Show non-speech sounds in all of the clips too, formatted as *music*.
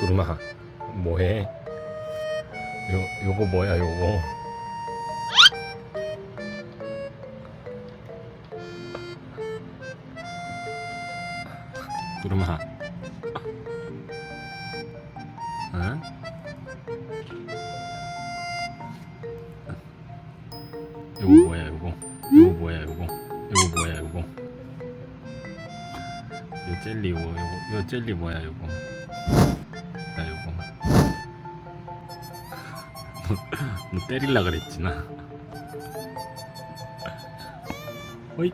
구름아 뭐해? 요 요거 뭐야 요거? 구름아. 응? 요거 뭐야 요거? 요거 뭐야 요거? 요거 뭐야 요거? 요 젤리 요거 요 젤리 뭐야 요거? 나 요거 너 *laughs* 때릴라 그랬지 나. *laughs* 어이.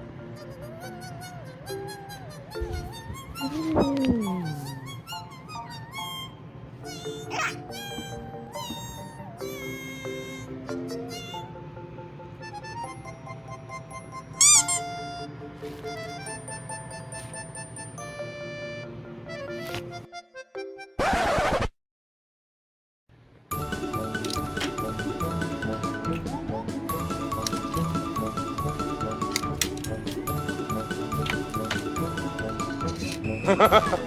왜? *laughs*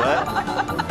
네?